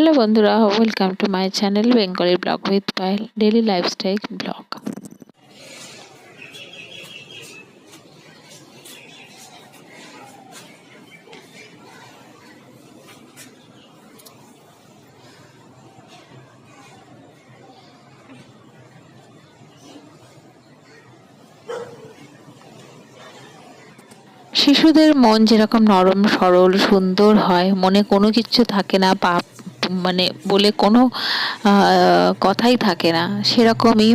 Hello বন্ধুরা welcome to my channel Bengali blog with Payel daily lifestyle blog শিশুদের মন যেরকম নরম, সরল, সুন্দর হয়, মনে কোনো কিছু থাকে না, পাপ মানে বলে কোনো কথাই থাকে না। সেরকমই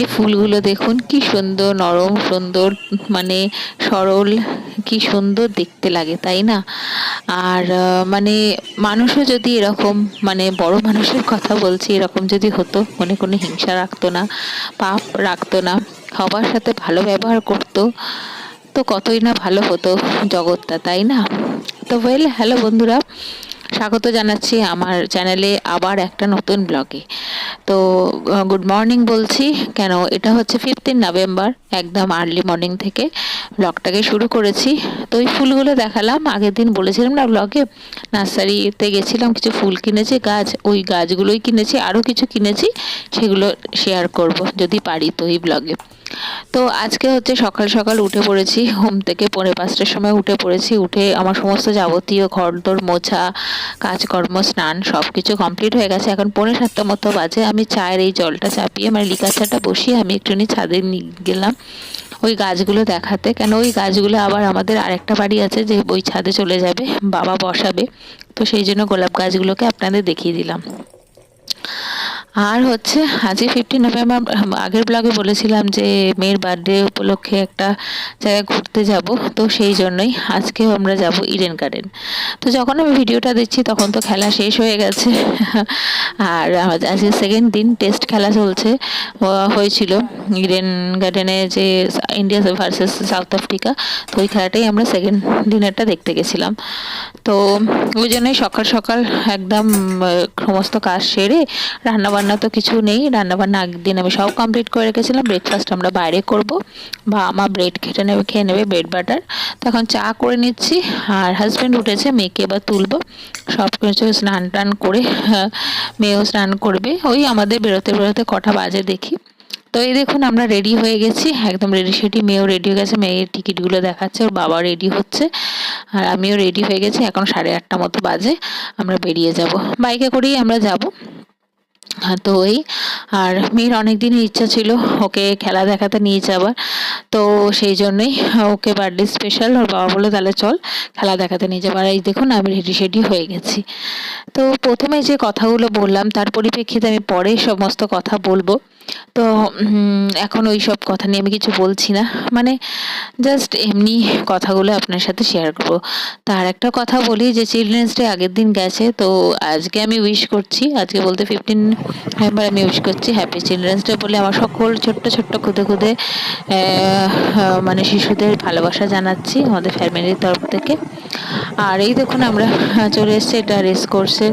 এই ফুলগুলো দেখুন, কি সুন্দর, নরম সুন্দর মানে সরল, কি সুন্দর দেখতে লাগে, তাই না? আর মানে মানুষও যদি এরকম মানে বড় মানুষের কথা বলছি, এরকম যদি হতো, মনে কোনো হিংসা রাখতো না, পাপ রাখতো না, সবার সাথে ভালো ব্যবহার করতো, তো কতই না ভালো হতো জগৎটা, তাই না? তো ওয়েল হ্যালো বন্ধুরা স্বাগত জানাচ্ছি আমার চ্যানেলে আবার একটা নতুন ব্লগে। তো গুড মর্নিং বলছি। কেন, এটা হচ্ছে ফিফটিন নভেম্বর একদম আর্লি মর্নিং থেকে ব্লগটাকে শুরু করেছি। তো ওই ফুলগুলো দেখালাম, আগের দিন বলেছিলাম না ব্লগে, নার্সারিতে গেছিলাম, কিছু ফুল কিনেছি, গাছ, ওই গাছগুলোই কিনেছি, আরও কিছু কিনেছি, সেগুলো শেয়ার করব যদি পারি তো এই ব্লগে। তো আজকে হচ্ছে সকাল সকাল উঠে পড়েছি হোম থেকে পৌনে পাঁচটার সময় উঠে পড়েছি, উঠে আমার সমস্ত যাবতীয় ঘর দোর মোছা কাজকর্ম, স্নান সব কিছু কমপ্লিট হয়ে গেছে। এখন পনেরো সাতটা মতো বাজে। আমি চায়ের এই জলটা চাপিয়ে মানে লিকার চাটা বসিয়ে আমি একটুখানি ছাদে গেলাম। ওই গাছগুলো দেখাতে। কেন ওই গাছগুলো আবার আমাদের আরেকটা বাড়ি আছে যে ওই ছাদে চলে যাবে, বাবা বসাবে। তো সেই জন্য গোলাপ গাছগুলোকে আপনাদের দেখিয়ে দিলাম। আর হচ্ছে, আজকে ফিফটিন নভেম্বর আগের ব্লগে বলেছিলাম যে মেয়ের বার্থডে উপলক্ষে একটা জায়গায় ঘুরতে যাব, তো সেই জন্যই আজকেও আমরা যাব ইডেন গার্ডেন তো যখন আমি ভিডিওটা দিচ্ছি, তখন তো খেলা শেষ হয়ে গেছে। আর আজকে সেকেন্ড দিন টেস্ট খেলা চলছে। হয়েছিল ইডেন গার্ডেনে যে ইন্ডিয়া ভার্সেস সাউথ আফ্রিকা তো ওই খেলাটাই আমরা সেকেন্ড দিনেরটা দেখতে গেছিলাম। তো ওই জন্যই সকাল সকাল একদম সমস্ত কাজ সেরে রান্নাবান্না তো কিছু নেই, রান্নাবান্না আগের দিন আমি সব কমপ্লিট করে রেখেছিলাম ব্রেকফাস্ট আমরা বাইরে করব। বা আমার ব্রেড খেটে নেবে, খেয়ে নেবে ব্রেড বাটার তখন চা করে নিচ্ছি, আর হাজব্যান্ড উঠেছে, মেয়েকে এবার তুলবো। সব কিছু স্নান টান করে মেয়েও স্নান করবে। ওই আমাদের বেরোতে বেরোতে কটা বাজে দেখি। তো এই দেখুন আমরা রেডি হয়ে গেছি, একদম রেডি সেটি মেয়েও রেডি হয়ে গেছে, মেয়ের টিকিটগুলো দেখাচ্ছে, ওর বাবা রেডি হচ্ছে। আর আমিও রেডি হয়ে গেছি, এখন সাড়ে আটটা মতো বাজে, আমরা বেরিয়ে যাব। বাইকে করেই আমরা যাব। হ্যাঁ তো ওই আর মেয়ের অনেক দিনের ইচ্ছা ছিল ওকে খেলা দেখাতে নিয়ে যাবার। তো সেই জন্যই ওকে বার্থডে স্পেশাল ওর বাবা বলল, তাহলে চল খেলা দেখাতে নিয়ে যাবার। এই দেখুন আমি রেডি সেডি হয়ে গেছি। তো প্রথমে যে কথাগুলো বললাম, তার পরিপ্রেক্ষিতে আমি পরে সমস্ত কথা বলব। তো এখন ওই সব কথা নিয়ে আমি কিছু বলছি না। মানে জাস্ট এমনি কথাগুলো আপনার সাথে শেয়ার করব। তার একটা কথা বলি, যে চিলড্রেন্স ডে আগের দিন গেছে, তো আজকে আমি উইশ করছি, আজকে বলতে ফিফটিন নভেম্বর আমি উইশ করছি হ্যাপি চিলড্রেন্স ডে বলে আমার সকল ছোট্ট ছোট্ট খুদে খুদে মানে শিশুদের ভালোবাসা জানাচ্ছি আমাদের ফ্যামিলির তরফ থেকে। আর এই দেখুন আমরা চলে এসেছি এটা রেস কোর্সের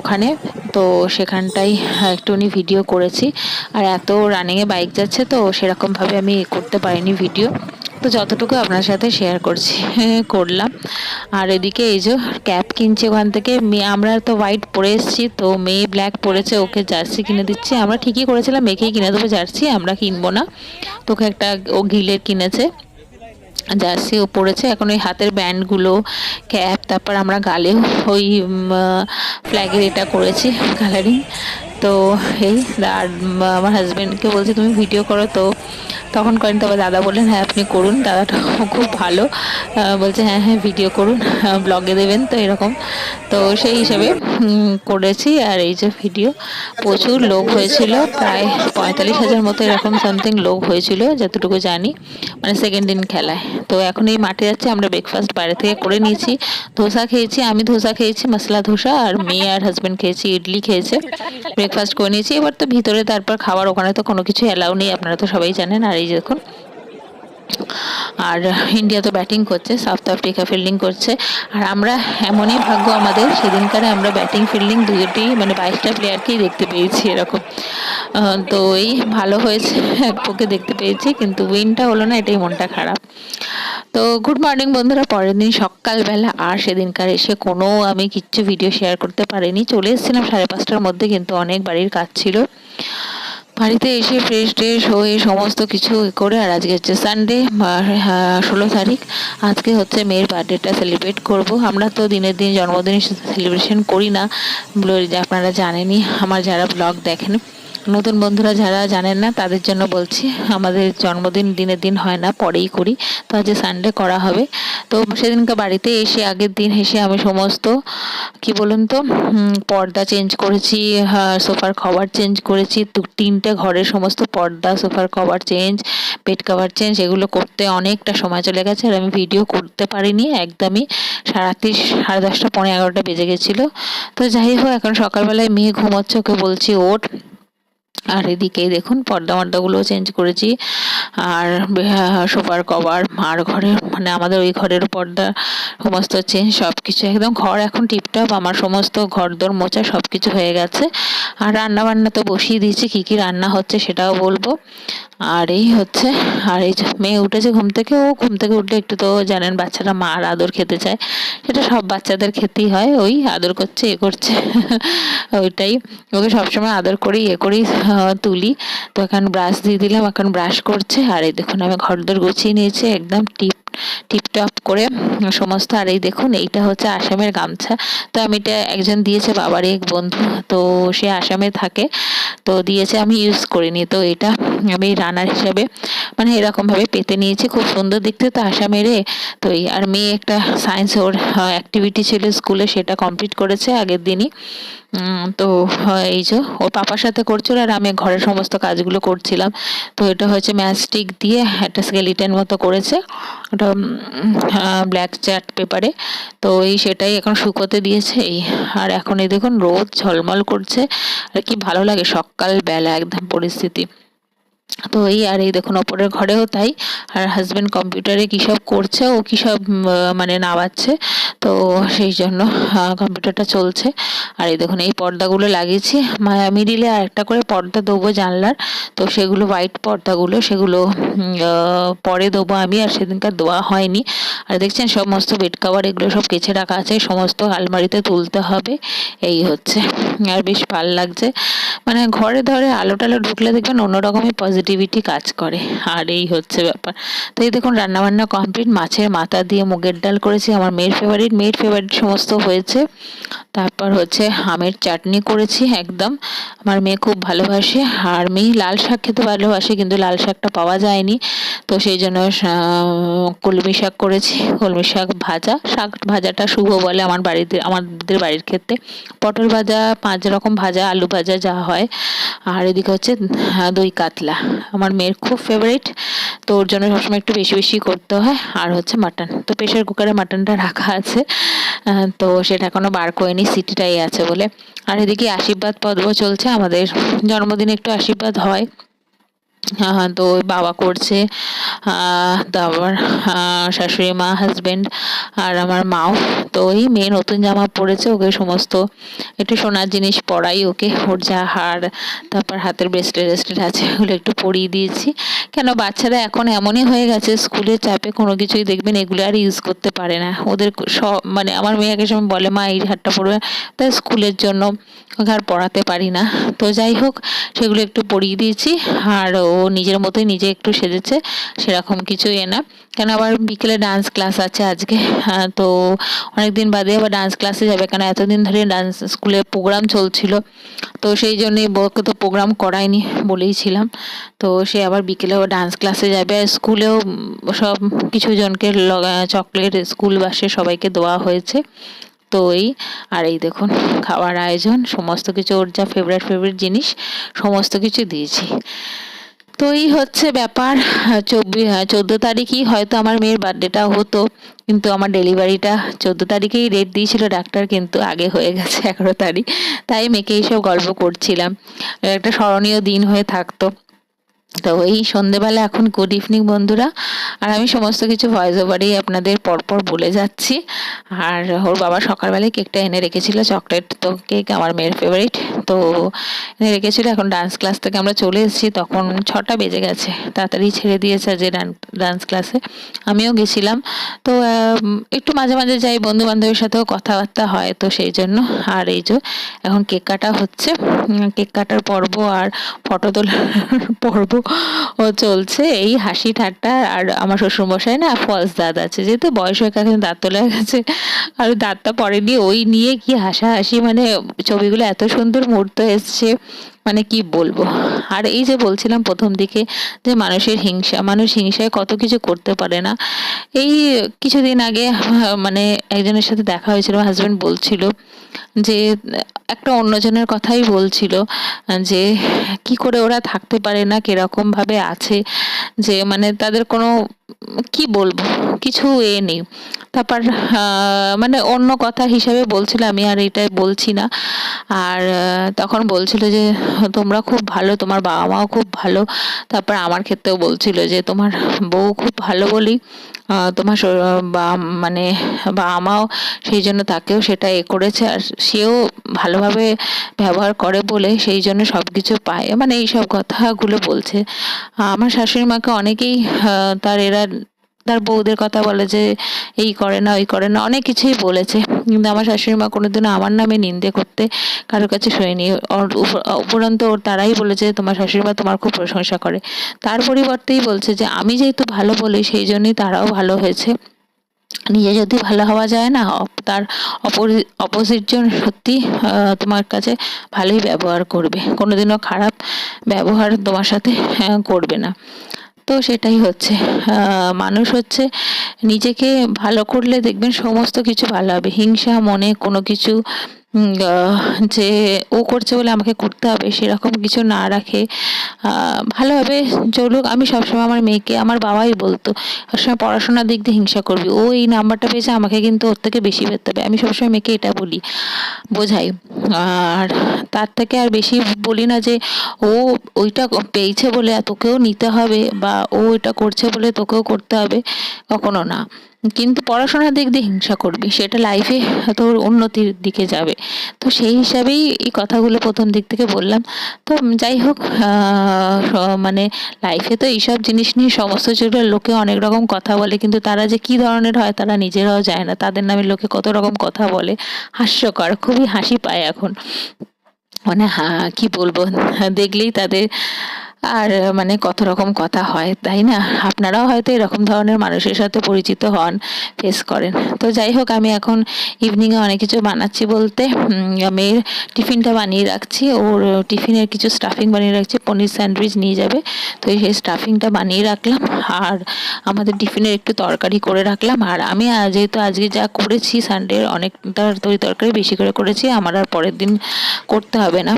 ওখানে। তো সেখানটাই একটুখানি ভিডিও করেছি। আর এত রানিংয়ে বাইক যাচ্ছে তো সেরকমভাবে আমি করতে পারিনি ভিডিও তো যতটুকু আপনার সাথে শেয়ার করছি, করলাম। আর এদিকে এই যে ক্যাপ কিনছে ওখান থেকে, মেয়ে, আমরা তো হোয়াইট পরে এসেছি, তো মেয়ে ব্ল্যাক পরেছে, ওকে জার্সি কিনে দিচ্ছে। আমরা ঠিকই করেছিলাম, মেয়েকেই কিনে দেবো জার্সি আমরা কিনবো না। তোকে একটা ও গিলের কিনেছে জার্সিও পরেছে। এখন ওই হাতের ব্যান্ডগুলো ক্যাপ তারপর আমরা গালে ওই ফ্ল্যাগের এটা করেছি কালারিং তো এই, আর আমার হাজব্যান্ডকে বলছি, তুমি ভিডিও করো তো। তখন করেন তবে দাদা বললেন হ্যাঁ আপনি করুন, দাদাটা খুব ভালো। বলছে হ্যাঁ হ্যাঁ ভিডিও করুন ব্লগে দেবেন। তো এরকম। তো সেই হিসেবে করেছি। আর এই যে ভিডিও প্রচুর লোক হয়েছিল, প্রায় পঁয়তাল্লিশ হাজার মতো এরকম সামথিং লোক হয়েছিল, যতটুকু জানি মানে সেকেন্ড দিন খেলায়। তো এখন এই মাঠে যাচ্ছে, আমরা ব্রেকফাস্ট বাইরে থেকে করে নিয়েছি। ধোসা খেয়েছি, আমি ধোসা খেয়েছি, মশলা ধোসা, আর মেয়ে আর হাজব্যান্ড খেয়েছি, ইডলি খেয়েছে। ব্রেকফাস্ট করে নিয়েছি। এবার তো ভিতরে, তারপর খাবার, ওখানে তো কোনো কিছু অ্যালাউ নেই, আপনারা তো সবাই জানেন। আর এই দেখুন। আর ইন্ডিয়া তো ব্যাটিং করছে সাউথ আফ্রিকা ফিল্ডিং করছে। আর আমরা এমনই ভাগ্য আমাদের, সেদিনকারে আমরা ব্যাটিং ফিল্ডিং দুটি মানে বাইশটা প্লেয়ারকেই দেখতে পেয়েছি এরকম। তো এই ভালো হয়েছে, এক পক্ষে দেখতে পেয়েছি, কিন্তু উইনটা হলো না, এটাই মনটা খারাপ। তো গুড মর্নিং বন্ধুরা, পরের দিন সকালবেলা, আর সেদিনকার এসে কোনো আমি কিচ্ছু ভিডিও শেয়ার করতে পারিনি। চলে এসেছিলাম সাড়ে পাঁচটার মধ্যে, কিন্তু অনেক বাড়ির কাজ ছিল। বাড়িতে এসে ফ্রেশ ট্রেশ হয়ে সমস্ত কিছু করে আর আজকে হচ্ছে সানডে ষোলো তারিখ। আজকে হচ্ছে মেয়ের বার্থডেটা সেলিব্রেট করব। আমরা তো দিনের দিন জন্মদিন সেলিব্রেশন করি না। আপনারা জানেনই, আমার যারা ব্লগ দেখেন নতুন বন্ধুরা যারা জানেন না, তাদের জন্য বলছি, আমাদের জন্মদিন দিনের দিন হয় না, পরেই করি। তো আজ সানডে করা হবে। তো সেদিনকে বাড়িতে এসে, আগের দিন এসে আমি সমস্ত, কি বলুন তো পর্দা চেঞ্জ করেছি সোফার কভার চেঞ্জ করেছি তিনটে ঘরের সমস্ত পর্দা, সোফার cover change bed cover change এগুলো করতে অনেকটা সময় চলে গেছে, আর আমি ভিডিও করতে পারিনি, একদমই। সারাত্রি সাড়ে দশটা পনেরো এগারোটা বেজে গেছিল। তো যাই হোক, এখন সকালবেলায় মেয়ে ঘুমোচ্ছে, ওকে বলছি, ওঠ। আর এদিকে দেখুন পর্দা মর্দাগুলোও চেঞ্জ করেছি। আর সোফার কভার, আর ঘরের মানে আমাদের ওই ঘরের পর্দা সমস্ত চেঞ্জ সব কিছু একদম ঘর এখন টিপটপ, আমার সমস্ত ঘর দর মোচা সব কিছু হয়ে গেছে। আর রান্না বান্না তো বসিয়ে দিয়েছি, কী কী রান্না হচ্ছে সেটাও বলব। আর এই হচ্ছে, আর এই মেয়ে উঠেছে ঘুম থেকে, ও ঘুম থেকে উঠলে একটু তো জানেন বাচ্চারা মার আদর খেতে চায়। সেটা সব বাচ্চাদের খেতেই হয়, ওই আদর করছে, এ করছে, ওইটাই। ওকে সবসময় আদর করি, এ করি তুলি। তো এখন ব্রাশ দিয়ে দিলাম, এখন ব্রাশ করছে, আর এই দেখুন, আমি ঘর দর গুছিয়ে নিয়েছি, একদম টিপ টিপটপ করে সমস্ত, আর এই দেখুন, এইটা হচ্ছে আসামের গামছা। তো আমি এটা একজন দিয়েছে বাবার এক বন্ধু, তো সে আসামে থাকে। তো দিয়েছে, আমি ইউজ করিনি। তো এটা আমি রানার হিসাবে মানে এরকমভাবে পেতে নিয়েছি। খুব সুন্দর দেখতে তো আসামেরে তো এই, আর মেয়ে একটা সায়েন্স ওর অ্যাক্টিভিটি ছিল স্কুলে সেটা কমপ্লিট করেছে আগের দিনই। তো এই যে ওর পাপার সাথে করছিল আর আমি ঘরের সমস্ত কাজগুলো করছিলাম। তো এটা হচ্ছে ম্যাস্টিক দিয়ে একটা স্কেলিটেন মতো করেছে। ওটা ব্ল্যাক চ্যাট পেপারে তো এই সেটাই এখন শুকোতে দিয়েছে। এই, আর এখন এই দেখুন, রোদ ঝলমল করছে। আর কি ভালো লাগে, সকালবেলা একদম পরিস্থিতি। তো এই আর এই দেখুন ওপরের ঘরেও তাই। আর হাজব্যান্ড কম্পিউটারে কী সব করছে, ও কী সব মানে নামাচ্ছে। তো সেই জন্য কম্পিউটারটা চলছে। আর এই দেখুন, এই পর্দাগুলো লাগিয়েছি। মায়া মিডিলে আর একটা করে পর্দা দেবো জানলার। তো সেগুলো হোয়াইট পর্দাগুলো, সেগুলো পরে দেবো আমি, আর সেদিনকার দেওয়া হয়নি। আর দেখছেন, সমস্ত বেড কাভার এগুলো সব কেচে রাখা আছে। সমস্ত আলমারিতে তুলতে হবে। এই হচ্ছে। আর বেশ ভালো লাগছে। মানে ঘরে ধরে আলো টালো ঢুকলে দেখবেন অন্যরকমই পজিটিভিটি কাজ করে। আর এই হচ্ছে ব্যাপার। তো এই দেখুন, রান্নাবান্না কমপ্লিট মাছের মাথা দিয়ে মুগের ডাল করেছি। আমার মেয়ের ফেভারিট মেয়ের ফেভারিট সমস্ত হয়েছে। তারপর হচ্ছে আমের চাটনি করেছি একদম। আমার মেয়ে খুব ভালোবাসে। আর মেয়ে লাল শাক খেতে ভালোবাসে, কিন্তু লাল শাকটা পাওয়া যায়নি। তো সেই জন্য কলমি শাক করেছি। কলমি শাক ভাজা। শাক ভাজাটা শুভ বলে আমার বাড়িতে, আমাদের বাড়ির ক্ষেত্রে। পটল ভাজা, পাঁচ রকম ভাজা, আলু ভাজা, যা হয়। আর এদিকে হচ্ছে দই কাতলা। আমার মেয়ের খুব ফেভারিট তো ওর জন্য সবসময় একটু বেশি বেশি করতে হয়। আর হচ্ছে মাটন তো প্রেশার কুকারে মাটনটা রাখা আছে। তো সেটা এখনও বার করেনি সিটিটাই আছে বলে। আর এদিকে আশীর্বাদ পর্ব চলছে। আমাদের জন্মদিনে একটু আশীর্বাদ হয় হ্যাঁ। তো ওই বাবা করছে। তারপর শাশুড়ি মা হাজবেন্ড আর আমার মাও। তো ওই মেয়ে নতুন জামা পরেছে, ওকে সমস্ত একটু সোনার জিনিস পরাই ওকে। ওর যা হার, তারপর হাতের ব্রেসলেট রেসলেট আছে, ওগুলো একটু পরিয়ে দিয়েছি। কেন, বাচ্চারা এখন এমনই হয়ে গেছে স্কুলের চাপে কোনো কিছুই দেখবেন এগুলো আর ইউজ করতে পারে না। ওদের সব মানে আমার মেয়েকে সময় বলে, মা, এই হারটা পড়বে তাই স্কুলের জন্য ওকে আর পড়াতে পারি না। তো যাই হোক, সেগুলো একটু পরিয়ে দিয়েছি। আর ও নিজের মতোই নিজে একটু সেজেছে সেরকম কিছু এ না। কেন আবার বিকেলে ডান্স ক্লাস আছে আজকে হ্যাঁ, তো অনেকদিন বাদে আবার ডান্স ক্লাসে যাবে। কেন এতদিন ধরে ডান্স স্কুলে প্রোগ্রাম চলছিল তো সেই জন্যই বউকে তো প্রোগ্রাম করায়নি বলেইছিলাম তো সে আবার বিকেলে আবার ডান্স ক্লাসে যাবে। আর স্কুলেও সব কিছু জনকে চকলেট স্কুল বাসে সবাইকে দেওয়া হয়েছে। তো এই আর এই দেখুন খাওয়ার আয়োজন সমস্ত কিছু ওর যা ফেভারিট ফেভারিট জিনিস সমস্ত কিছু দিয়েছি। তো এই হচ্ছে ব্যাপার। চব্বিশ চোদ্দ তারিখই হয়তো আমার মেয়ের বার্থডেটা হতো, কিন্তু আমার ডেলিভারিটা চোদ্দ তারিখেই রেট দিয়েছিল ডাক্তার, কিন্তু আগে হয়ে গেছে এগারো তারিখ। তাই মেয়েকে এইসব গল্প করছিলাম। একটা স্মরণীয় দিন হয়ে থাকতো। তো এই সন্ধেবেলা এখন গুড ইভিনিং বন্ধুরা। আর আমি সমস্ত কিছু ভয়েস ওভারেই আপনাদের পরপর বলে যাচ্ছি। আর ওর বাবা সকালবেলায় কেকটা এনে রেখেছিল চকলেট তো কেক আমার মেয়ের ফেভারিট তো এনে রেখেছিল, এখন ডান্স ক্লাস থেকে আমরা চলে এসেছি, তখন ছটা বেজে গেছে। তাড়াতাড়ি ছেড়ে দিয়েছে যে ডান্স ক্লাসে আমিও গেছিলাম। তো একটু মাঝে মাঝে যাই বন্ধু বান্ধবের সাথেও কথাবার্তা হয়, তো সেই জন্য। আর এই যে, এখন কেক কাটা হচ্ছে। কেক কাটার পর্ব আর ফটো তোলার পর্ব চলছে এই হাসি ঠাট্টা আর আমার শ্বশুরমশাই না ফলস দাঁত আছে। যেহেতু বয়স হয়ে গেছে, দাঁত তোলা গেছে, আর দাঁতটা পরে পরেনি ওই নিয়ে কি হাসাহাসি মানে ছবিগুলো এত সুন্দর মুহূর্ত এসছে মানে কি বলব? আর এই যে বলছিলাম প্রথম দিকে যে মানুষের হিংসা, মানুষ হিংসায় কত কিছু করতে পারে না। এই কিছুদিন আগে মানে একজনের সাথে দেখা হয়েছিল হাজব্যান্ড বলছিল যে একটা অন্যজনের কথাই বলছিল, যে কি করে ওরা থাকতে পারে না কীরকম ভাবে আছে, যে মানে তাদের কোনো কি বলব? কিছু এ নেই। তারপর মানে অন্য কথা হিসাবে বলছিল, আমি আর এটাই বলছি না। আর তখন বলছিল যে, তোমরা খুব ভালো, তোমার বাবা মাও খুব ভালো। তারপর আমার ক্ষেত্রেও বলছিল যে, তোমার বউ খুব ভালো বলি। তোমার বা মানে বাবা মাও সেই জন্য তাকেও সেটা এ করেছে, আর সেও ভালোভাবে ব্যবহার করে বলে সেই জন্য সব কিছু পায়। মানে এইসব কথাগুলো বলছে। আমার শাশুড়ি মাকে অনেকেই তার এরা তার বউদের কথা বলে যে, এই করে না, ওই করে না। অনেক কিছুই বলেছে। কিন্তু আমার শাশুড়ি মা কোনোদিনও আমার নামে নিন্দে করতে কারোর কাছে শোয়নি উপরন্ত ওর তারাই বলেছে তোমার শাশুড়ি মা তোমার খুব প্রশংসা করে। তার পরিবর্তেই বলছে যে, আমি যেহেতু ভালো বলি, সেই জন্যই তারাও ভালো হয়েছে। নিজে যদি ভালো হওয়া যায় না তার অপোজিট জন সত্যি তোমার কাছে ভালোই ব্যবহার করবে। কোনোদিনও খারাপ ব্যবহার তোমার সাথে করবে না। তো সেটাই হচ্ছে। মানুষ হচ্ছে নিজেকে ভালো করলে দেখবেন সমস্ত কিছু ভালো হবে। হিংসা, মনে কোনো কিছু যে ও করছে বলে আমাকে করতে হবে সেরকম কিছু না রাখে। ভালোভাবে চলুক। আমি সবসময় আমার মেয়েকে, আমার বাবাই বলতো, সবসময় পড়াশোনার দিক দিয়ে হিংসা করবি। ও এই নাম্বারটা পেয়েছে, আমাকে কিন্তু ওর থেকে বেশি পেতে হবে। আমি সবসময় মেয়েকে এটা বলি, বোঝাই। আর তার থেকে আর বেশি বলি না যে, ও ওইটা পেয়েছে বলে তোকেও নিতে হবে বা ও এটা করছে বলে তোকেও করতে হবে, কখনো না। কিন্তু পড়াশোনার দিক দিয়ে হিংসা করবি, সেটা লাইফে তোর উন্নতির দিকে যাবে। তো সেই হিসাবেই এই কথাগুলো প্রথম দিক থেকে বললাম। তো যাই হোক মানে লাইফে তো এইসব জিনিস নিয়ে সমস্ত যেগুলো লোকে অনেক রকম কথা বলে, কিন্তু তারা যে কি ধরনের হয় তারা নিজেরাও যায় না। তাদের নামে লোকে কত রকম কথা বলে, হাস্যকর, খুবই হাসি পায় এখন। মানে হ্যাঁ কি বলব, দেখলেই তাদের আর মানে কত রকম কথা হয়, তাই না? আপনারাও হয়তো এরকম ধরনের মানুষের সাথে পরিচিত হন ফেস করেন। তো যাই হোক, আমি এখন ইভিনিংয়ে অনেক কিছু বানাচ্ছি বলতে। মেয়ের টিফিনটা বানিয়ে রাখছি। ওর টিফিনের কিছু স্টাফিং বানিয়ে রাখছি। পনির স্যান্ডউইচ নিয়ে যাবে। তো সেই স্টাফিংটা বানিয়ে রাখলাম। আর আমাদের টিফিনের একটু তরকারি করে রাখলাম। আর আমি যেহেতু আজকে যা করেছি সানডে অনেকটা তরি তরকারি বেশি করে করেছি, আমার আর পরের দিন করতে হবে না।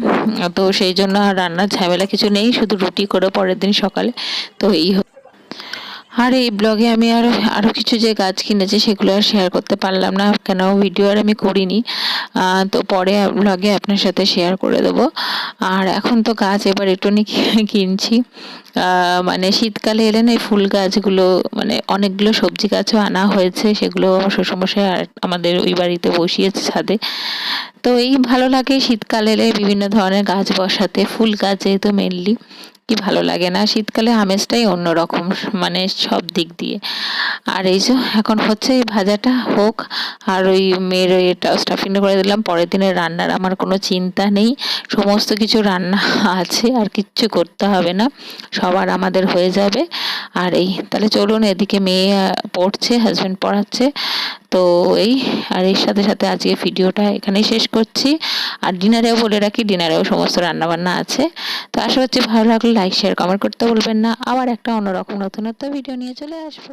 তো সেই জন্য আর রান্নার ঝামেলা কিছু নেই, শুধু রুটি করে পরের দিন সকালে। তো এই আর এই ব্লগে আমি আর আরও কিছু যে গাছ কিনেছি সেগুলো আর শেয়ার করতে পারলাম না, কেন ভিডিও আর আমি করিনি। তো পরে ব্লগে আপনার সাথে শেয়ার করে দেবো। আর এখন তো গাছ এবার একটুনি কিনছি। মানে শীতকালে এলে না এই ফুল গাছগুলো মানে অনেকগুলো সবজি গাছও আনা হয়েছে, সেগুলো শ্বশুরমশাই আমাদের ওই বাড়িতে বসিয়েছে ছাদে। তো এই ভালো লাগে শীতকাল এলে বিভিন্ন ধরনের গাছ বসাতে, ফুল গাছ যেহেতু মেনলি কি ভালো লাগে না? শীতকালে আমেজটাই অন্যরকম মানে সব দিক দিয়ে। আর এই যে এখন হচ্ছে এই ভাজাটা হোক, আর ওই মেয়ের এটা স্টাফিং করে দিলাম, পরের দিনের রান্নার আমার কোনো চিন্তা নেই। সমস্ত কিছু রান্না আছে, আর কিচ্ছু করতে হবে না। সবার আমাদের হয়ে যাবে। আর এই, তাহলে চলুন, এদিকে মেয়ে পড়ছে হাজব্যান্ড পড়াচ্ছে। তো এই, আর এর সাথে সাথে আজকে ভিডিওটা এখানেই শেষ করছি। আর ডিনারেও বলে রাখি, ডিনারেও সমস্ত রান্নাবান্না আছে। তো আশা করছি ভালো লাগলে লাইক শেয়ার কমেন্ট করতে বলবেন না। আবার একটা অন্যরকম নতুনত্ব ভিডিও নিয়ে চলে আসব।